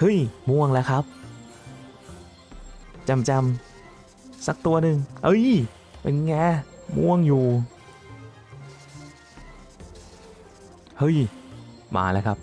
เฮ้ย ม่วงแล้วครับจำจำสักตัวหนึ่งเอ้ย เป็นไง ม่วงอยู่ เฮ้ย มาแล้วครับ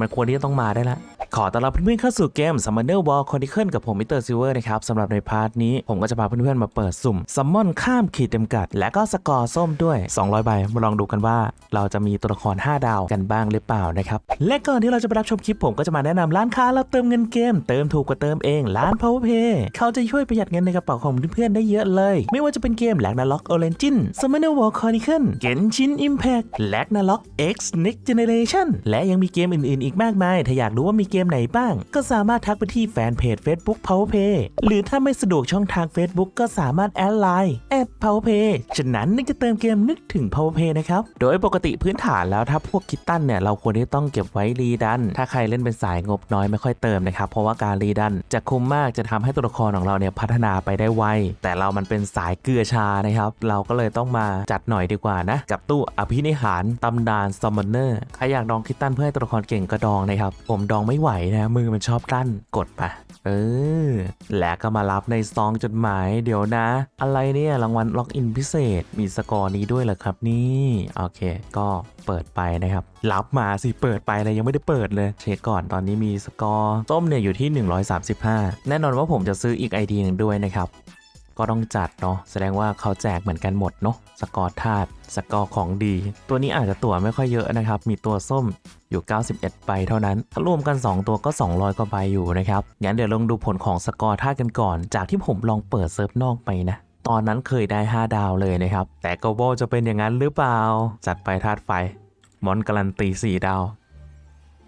มันควรที่จะต้องมาได้แล้ว ขอต้อนรับเพื่อนๆเข้าสู่เกม Summoner War Chronicle กับผมมิสเตอร์ซิเวอร์นะครับสำหรับในพาร์ทนี้ผมก็จะพาเพื่อนๆมาเปิดสุ่มซัมมอนข้ามขีดจำกัด และก็สกอร์ส้มด้วย 200 ใบมาลองดูกันว่า เราจะมีตัวละคร 5 ดาวกันบ้างหรือเปล่านะครับ และก่อนที่เราจะไปรับชมคลิปผมก็จะมาแนะนำร้านค้าแล้วเติมเงินเกม เติมถูกกว่าเติมเองร้าน Powerpay เขาจะช่วยประหยัดเงินในกระเป๋าของเพื่อนๆได้เยอะเลย ไม่ว่าจะเป็นเกม Ragnarok Origin Summoner War Chronicle Genshin Impact Ragnarok X Next Generation และยังมีเกมอื่นๆ อีกมากมายถ้าอยากรู้ว่ามีเกมไหนบ้าง ก็สามารถทักไปที่แฟนเพจ Facebook Powerpay หรือถ้าไม่สะดวกช่องทาง Facebook ก็สามารถแอดไลน์แอด Powerpay ฉะนั้นนึกจะเติมเกมนึกถึง Powerpay นะครับ โดยปกติพื้นฐานแล้วถ้าพวกคิตตันเนี่ยเราควรที่ต้องเก็บไว้รีดัน ถ้าใครเล่นเป็นสายงบน้อยไม่ค่อยเติมนะครับ เพราะว่าการรีดันจะคุ้มมากจะทำให้ตัวละครของเราเนี่ยพัฒนาไปได้ไว แต่เรามันเป็นสายเกลือชานะครับ เราก็เลยต้องมาจัดหน่อยดีกว่านะ กับตู้อภินิหารตำนานซัมมอนเนอร์ใครอยากดองคิตตันเพื่อให้ตัวละครเก่งก็ดองนะครับ ผมดองไม่ไหวนะมือมันชอบตั้นกดไปเออ และก็มารับในซองจดหมายเดี๋ยวนะ อะไรเนี่ยรางวัลล็อกอินพิเศษ มีสกอร์นี้ด้วยเหรอครับนี่ โอเค ก็เปิดไปนะครับ รับมาสิ เปิดไปเลยยังไม่ได้เปิดเลย เช็คก่อนตอนนี้มีสกอร์ส้มเนี่ยอยู่ที่ 135 แน่นอนว่าผมจะซื้ออีกไอดีหนึ่งด้วยนะครับ ก็ต้องจัดเนาะแสดงว่าเขาแจกเหมือนกันหมดเนาะสกอร์ธาตุสกอร์ของดี ตัวนี้อาจจะตั๋วไม่ค่อยเยอะนะครับ มีตัวส้มอยู่ 91ใบเท่านั้น ถ้ารวมกัน 2 ตัวก็ 200 กว่าใบอยู่นะครับ งั้นเดี๋ยวลองดูผลของสกอร์ธาตุกันก่อน จากที่ผมลองเปิดเซิร์ฟนอกไปนะ ตอนนั้นเคยได้ 5 ดาวเลยนะครับ แต่โกโบจะเป็นอย่างนั้นหรือเปล่า จัดไปธาตุไฟ มอนการันตี 4 ดาว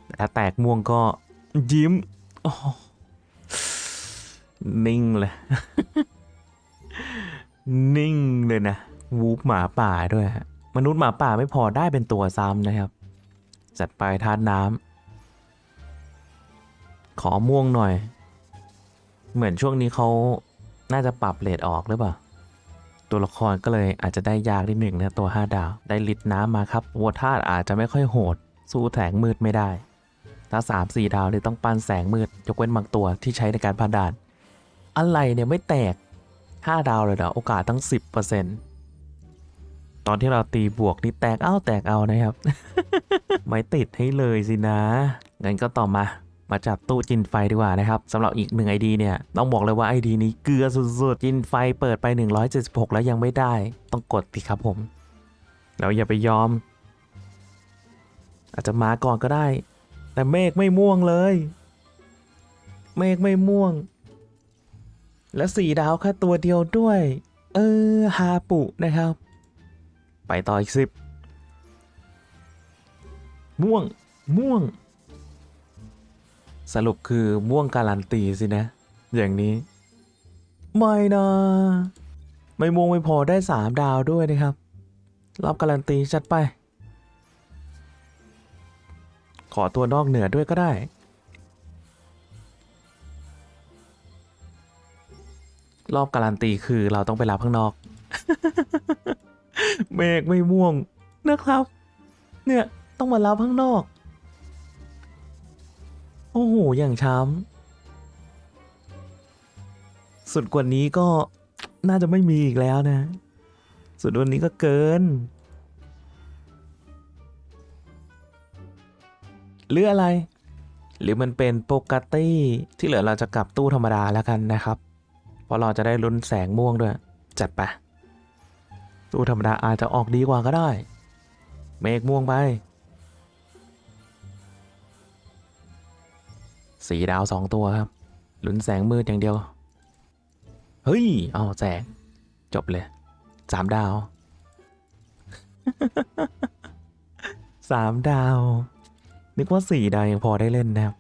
แต่ถ้าแตกม่วงก็ยิ้มอ้โหนิ่งเลย นิ่งเลยนะ วูฟหมาป่าด้วยฮะ มนุษย์หมาป่าไม่พอได้เป็นตัวซ้ำนะครับ จัดไปทานน้ำขอม่วงหน่อย เหมือนช่วงนี้เขาน่าจะปรับเลทออกหรือเปล่า ตัวละครก็เลยอาจจะได้ยากนิดหนึ่งนะตัว 5 ดาว ได้ลิดน้ำมาครับวัวธาตุอาจจะไม่ค่อยโหด สู้แสงมืดไม่ได้ ถ้า 3 4 ดาวเนี่ยต้องปั้นแสงมืด ยกเว้นบางตัวที่ใช้ในการผ่านด่าน อะไรเนี่ยไม่แตก 5 ดาวเลยเหรอโอกาสตั้ง 10%ตอนที่เราตีบวกนี่แตกเอาแตกเอานะครับ ไม่ติดให้เลยสินะ งั้นก็ต่อมา มาจับตู้จินไฟดีกว่านะครับสำหรับอีกหนึ่งไอดีเนี่ย ต้องบอกเลยว่าไอดีนี้เกลือสุดๆ จินไฟเปิดไป 176 แล้วยังไม่ได้ ต้องกดสิครับผม แล้วอย่าไปยอม อาจจะมาก่อนก็ได้ แต่เมฆไม่ม่วงเลย เมฆไม่ม่วง และสี่ดาวแค่ตัวเดียวด้วย เออฮาปุนะครับ ไปต่ออีกสิบม่วงม่วง สรุปคือม่วงการันตีสินะ อย่างนี้ ไม่นะไม่ม่วงไม่พอได้สามดาวด้วยนะครับรอบการันตีจัดไป ขอตัวนอกเหนือด้วยก็ได้ รอบการันตีคือเราต้องไปรับข้างนอก เมฆไม่ม่วงนะครับ เนี่ยต้องมารับข้างนอก โอ้โห อย่างช้ำสุดกว่านี้ก็น่าจะไม่มีอีกแล้วนะ สุดวันนี้ก็เกิน หรืออะไร หรือมันเป็นปกติที่เหลือเราจะกลับตู้ธรรมดาแล้วกันนะครับ เพราะเราจะได้ลุ้นแสงม่วงด้วย จัดไปตู้ธรรมดาอาจจะออกดีกว่าก็ได้ เมฆม่วงไป สีดาวสองตัวครับ ลุ้นแสงมืดอย่างเดียว เฮ้ย เอาแสง จบเลยสามดาวสามดาว นึกว่าสี่ดาวยังพอได้เล่นนะครับ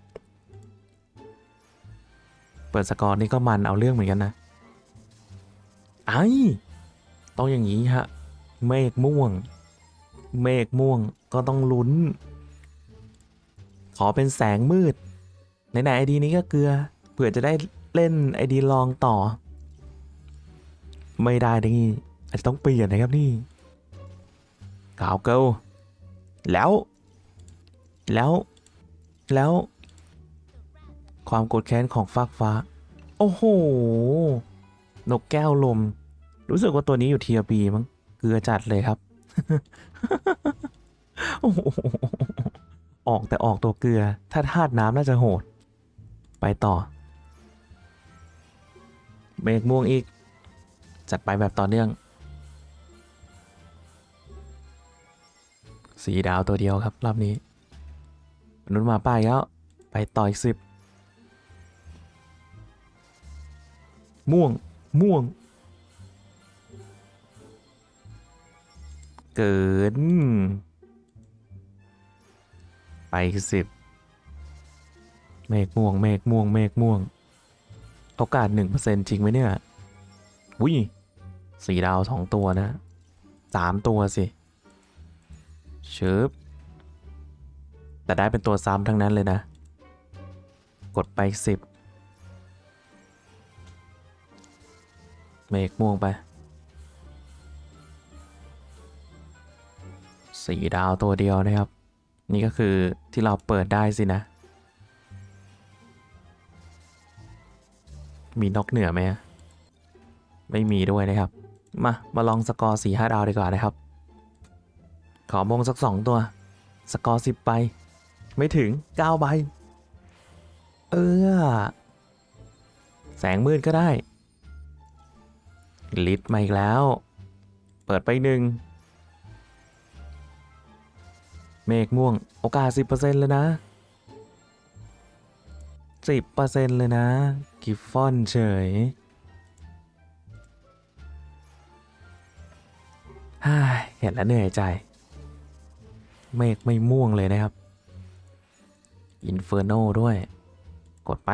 เปิดสกอร์นี่ก็มันเอาเรื่องเหมือนกันนะ ไอ้ต้องอย่างนี้ฮะ เมฆม่วง เมฆม่วงก็ต้องลุ้น ขอเป็นแสงมืดไหนๆไอดีนี้ก็เกลือเผื่อจะได้เล่นไอดีลองต่อ ไม่ได้ดิอาจจะต้องเปลี่ยนนะครับนี่กาวเกลแล้ว แล้ว แล้ว ความโกรธแค้นของฟากฟ้า โอ้โห นกแก้วลม รู้สึกว่าตัวนี้อยู่เทียบีมั้งเกลือจัดเลยครับ โอ้โห ออกแต่ออกตัวเกลือ ถ้าธาตุน้ำน่าจะโหด ไปต่อ เมฆม่วงอีก จัดไปแบบต่อเนื่อง สีดาวตัวเดียวครับรอบนี้มนุษย์มาป้าอีกแล้ว ไปต่ออีกสิบ ม่วง ม่วง เกิน ไปสิบเมฆม่วง เมฆม่วง เมฆม่วง โอกาสหนึ่งเปอร์เซ็นจริงไหมเนี่ยวิสี่ดาวสองตัวนะสามตัวสิเชิบแต่ได้เป็นตัวซ้ำทั้งนั้นเลยนะ กดไปสิบ เมฆม่วงไปสีดาวตัวเดียวนะครับ นี่ก็คือที่เราเปิดได้สินะ มีนกเหนือไหมไม่มีด้วยนะครับ มา มาลองสกอร์สี่ห้าดาวดีกว่านะครับ ขอมงสักสองตัว สกอร์สิบใบไม่ถึงเก้าใบ เออ แสงมืดก็ได้ ลิดมาอีกแล้ว เปิดไปหนึ่ง เมฆม่วงโอกาสสิบเปอร์เซนต์เลยนะสิบเปอร์เซนต์เลยนะ กิฟฟอนเฉยฮ่าเห็นแล้วเหนื่อยใจ เมฆไม่ม่วงเลยนะครับ อินเฟอร์โนด้วย กดไป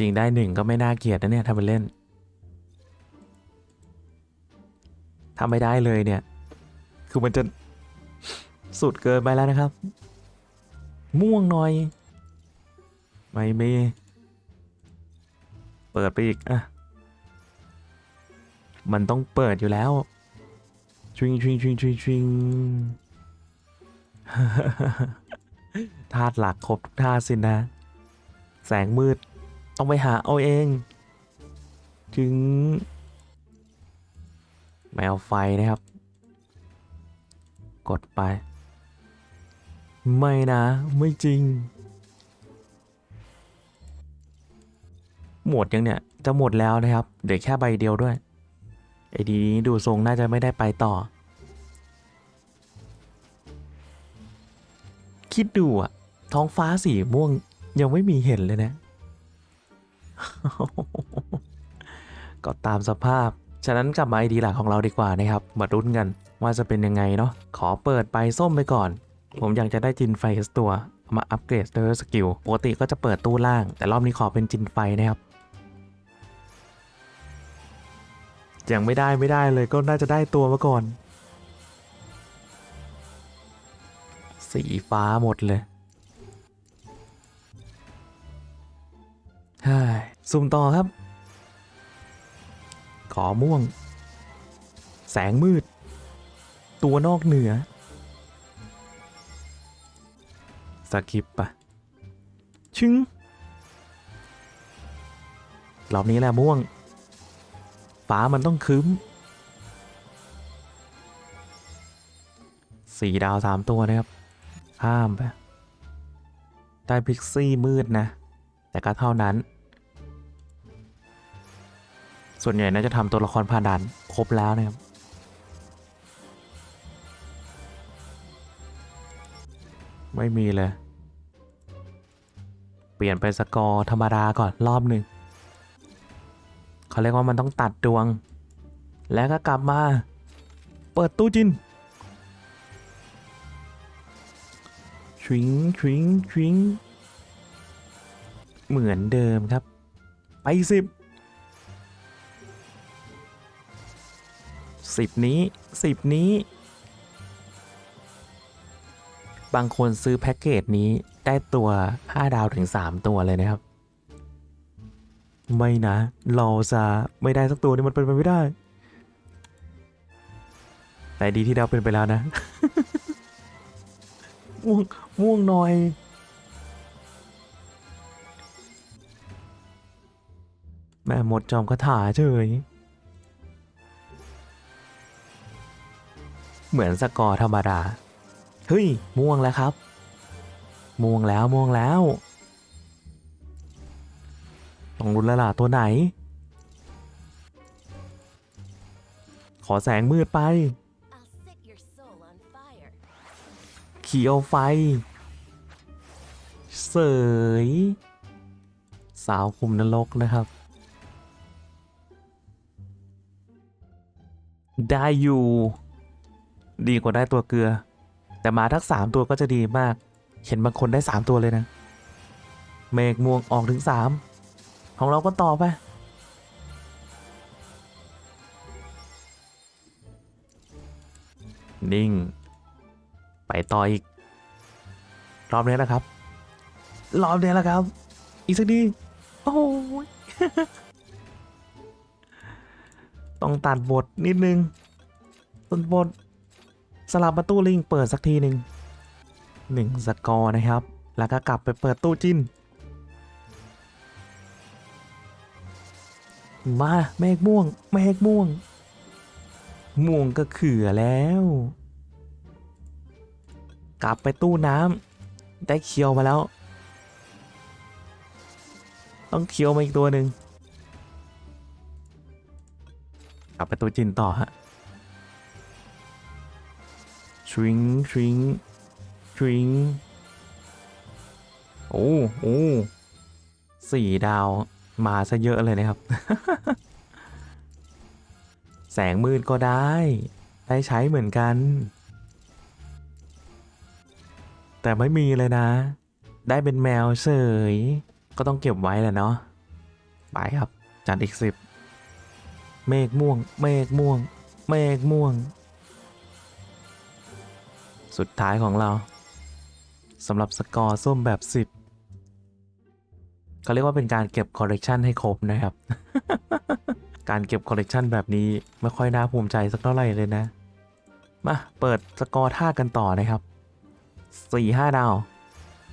ริง ๆ ได้หนึ่งก็ไม่น่าเกลียดนะเนี่ยทำเป็นเล่นถ้าไม่ได้เลยเนี่ย คือมันจะสุดเกินไปแล้วนะครับ ม่วงหน่อย ไม่มีเปิดไปอีกอะมันต้องเปิดอยู่แล้วชิงชิงชิงชิงชิงธาตุหลักครบทุกธาตุสินะแสงมืด ต้องไปหาเอาเอง ถึง แมวไฟนะครับ กดไป ไม่นะ ไม่จริง หมดยังเนี่ย จะหมดแล้วนะครับ เดี๋ยวแค่ใบเดียวด้วยไอ้ดีนี้ดูทรงน่าจะไม่ได้ไปต่อ คิดดูอะท้องฟ้าสีม่วงยังไม่มีเห็นเลยนะ ก็ตามสภาพ ฉะนั้นกลับมาไอดีหลักของเราดีกว่านะครับ มารุ้นกันว่าจะเป็นยังไงเนาะ ขอเปิดไปส้มไปก่อน ผมอยากจะได้จินไฟสตัวมาอัปเกรดเดอร์สกิล ปกติก็จะเปิดตู้ล่าง แต่รอบนี้ขอเป็นจินไฟนะครับยังไม่ได้ไม่ได้เลยก็น่าจะได้ตัวมาก่อน สีฟ้าหมดเลย สุ่มต่อครับ ขอม่วง แสงมืด ตัวนอกเหนือสกิปปะชึงรอบนี้แหละม่วง ฟ้ามันต้องคืมสี่ดาวสามตัวนะครับ ข้ามไป ได้พิกซี่มืดนะ แต่ก็เท่านั้น ส่วนใหญ่น่าจะทำตัวละครผ่านด่านครบแล้วนะครับไม่มีเลย เปลี่ยนไปสกอร์ธรรมดาก่อนรอบหนึ่งเขาเรียกว่ามันต้องตัดดวง แล้วก็กลับมา เปิดตู้จินชวิงชวิงชวิง เหมือนเดิมครับ ไปสิบสิบนี้สิบนี้ บางคนซื้อแพ็กเกจนี้ได้ตัว 5 ดาวถึง 3 ตัวเลยนะครับ ไม่นะ เราจะไม่ได้สักตัวนี่มันเป็นไปไม่ได้ แต่ดีที่เราเป็นไปแล้วนะ ม่วงม่วงหน่อย แม่หมดจอมคาถาเฉย เหมือนสกอร์ธรรมดา เฮ้ย ม่วงแล้วครับ ม่วงแล้วม่วงแล้ว ต้องรุนล้วล่ะตัวไหน ขอแสงมืดไป เขียวไฟ เสย สาวคุมนรกนะครับ ได้อยู่ ดีกว่าได้ตัวเกลือ แต่มาทักสามตัวก็จะดีมาก เห็นบางคนได้สามตัวเลยนะ เมฆม่วงออกถึงสามของเราก็ต่อไปนิ่ง ไปต่ออีก รอบนี้นะครับ รอบนี้แหละครับ อีกสักทีโอ้ย ต้องตัดบทนิดนึงตัดบทสลับมาตู้ลิงเปิดสักทีหนึ่งหนึ่งสกอร์นะครับ แล้วก็กลับไปเปิดตู้จิ้น มาเมฆม่วงเมฆม่วง ม่วงก็เขื่อแล้ว กลับไปตู้น้ำได้เคียวมาแล้ว ต้องเคียวมาอีกตัวหนึ่ง กลับไปตัวจินต่อฮะชริงชริงชริงโอ้โอ้สี่ดาวมาซะเยอะเลยนะครับ แสงมืดก็ได้ ได้ใช้เหมือนกัน แต่ไม่มีเลยนะ ได้เป็นแมวเฉย ก็ต้องเก็บไว้แหละเนาะ ไปครับ จัดอีกสิบ เมฆม่วง เมฆม่วง เมฆม่วง สุดท้ายของเราสำหรับสกอร์ส้มแบบ 10เขาเรียกว่าเป็นการเก็บคอลเลกชันให้ครบนะครับ การเก็บคอลเลกชันแบบนี้ไม่ค่อยน่าภูมิใจสักเท่าไหร่เลยนะ มา เปิดสกอร์ท่ากันต่อนะครับสี่ห้าดาว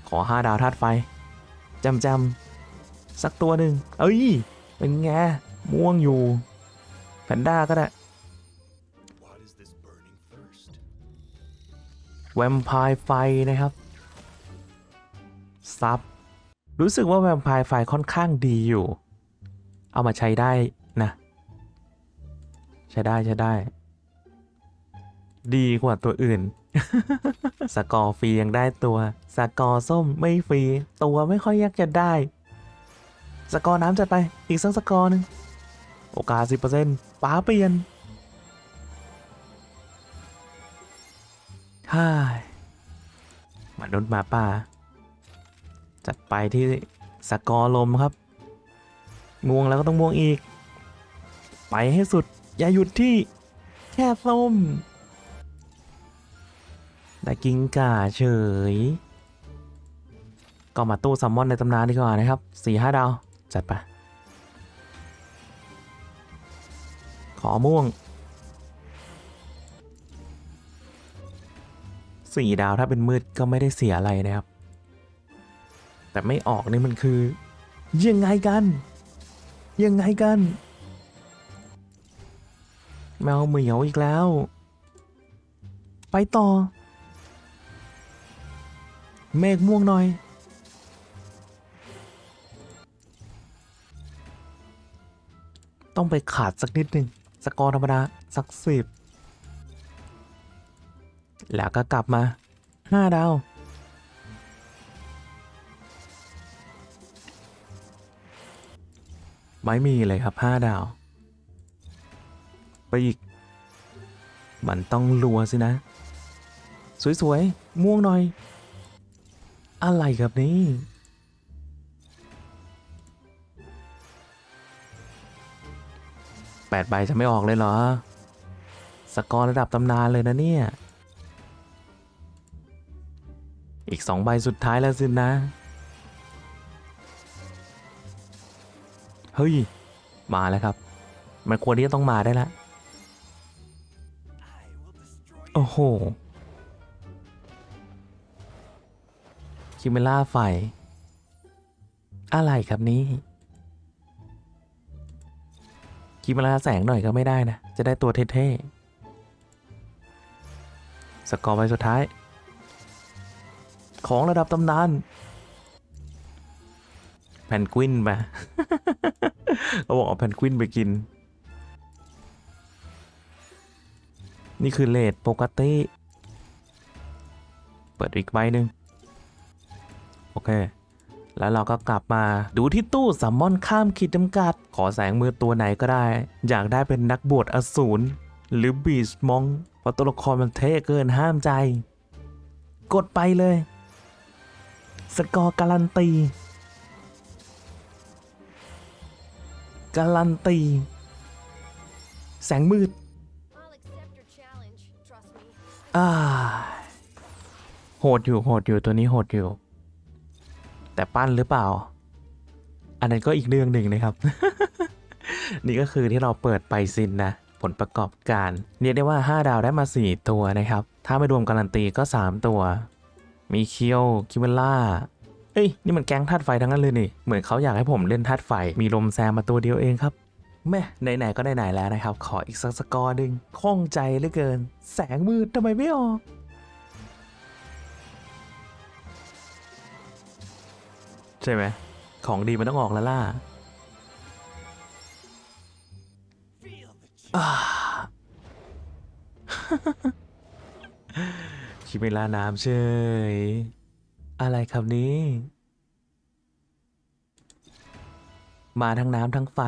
ขอห้าดาวธาตุไฟจำจำสักตัวหนึ่งเอ้ย เป็นไงม่วงอยู่ แพนด้าก็ได้ What is this burning thirst? แวมไพร์ไฟนะครับ ซับ รู้สึกว่าแวมไพร์ไฟค่อนข้างดีอยู่ เอามาใช้ได้นะ ใช้ได้ใช้ได้ ดีกว่าตัวอื่น สกอร์ฟรียังได้ตัว สกอร์ส้มไม่ฟรี ตัวไม่ค่อยยากจะได้ สกอร์น้ำจัดไป อีกสักสกอร์หนึ่ง โอกาส 10%ป้าเปลี่ยนฮ่ามานุษย์หมาป่า จัดไปที่สกอร์ลมครับม่วงแล้วก็ต้องม่วงอีก ไปให้สุด อย่าหยุดที่แค่ส้มได้กิงก่าเฉย ก็มาตู้ซัมมอนในตำนานดีกว่านะครับสี่ห้าดาว จัดไป ม่วงสี่ดาวถ้าเป็นมืดก็ไม่ได้เสียอะไรนะครับ แต่ไม่ออกนี่มันคือ ยังไงกัน ยังไงกัน แมวเหมียวอีกแล้ว ไปต่อ เมฆม่วงหน่อยต้องไปขาดสักนิดหนึ่ง สกอร์ธรรมดาสักสิบแล้วก็กลับมาห้าดาว ไม่มีเลยครับห้าดาว ไปอีก มันต้องรัวสินะ สวย ๆ ม่วงหน่อย อะไรกับนี้ แปดใบจะไม่ออกเลยเหรอ สกอร์ระดับตำนานเลยนะเนี่ย อีกสองใบสุดท้ายแล้วสินะ เฮ้ย มาแล้วครับ มันควรที่จะต้องมาได้ล้ว I will destroy โอ้โห คิเมล่าไฟ อะไรครับนี้ คิเมลาแสงหน่อยก็ไม่ได้นะ จะได้ตัวเท่ๆ สกอร์ไปสุดท้าย ของระดับตำนานแพนกวินไปเขาบอกเอาแพนกวินไปกิน นี่คือเลทปกติ เปิดอีกใบหนึ่งโอเค แล้วเราก็กลับมาดูที่ตู้ซัมมอนข้ามขีดจำกัด ขอแสงมือตัวไหนก็ได้ อยากได้เป็นนักบวชอสูรหรือบีสมองเพราะตัวละครมันเท่เกินห้ามใจ กดไปเลย สกอร์การันตี การันตี แสงมืด I'll accept your challenge. Trust me. อ่าโหดอยู่โหดอยู่ตัวนี้โหดอยู่ แต่ปั้นหรือเปล่า อันนั้นก็อีกเรื่องหนึ่งนะครับ นี่ก็คือที่เราเปิดไปซินนะ ผลประกอบการเรียกได้ว่า 5 ดาวได้มา 4 ตัวนะครับ ถ้าไม่รวมการันตีก็ 3 ตัว มีเคียวคิเวล่าเอ้ยนี่มันแก๊งธาตุไฟทั้งนั้นเลยนี่ เหมือนเขาอยากให้ผมเล่นธาตุไฟ มีลมแซมมาตัวเดียวเองครับ แม่ไหนๆก็ไหนๆแล้วนะครับ ขออีกสักสกอร์หนึ่งข้องใจเหลือเกิน แสงมืดทำไมไม่ออก ใช่ไหม ของดีมันต้องออกแล้วล่ะ Feel the chill. อ่าคิดเวลาน้ำเชยอะไรครับนี้ มาทั้งน้ำทั้งไฟ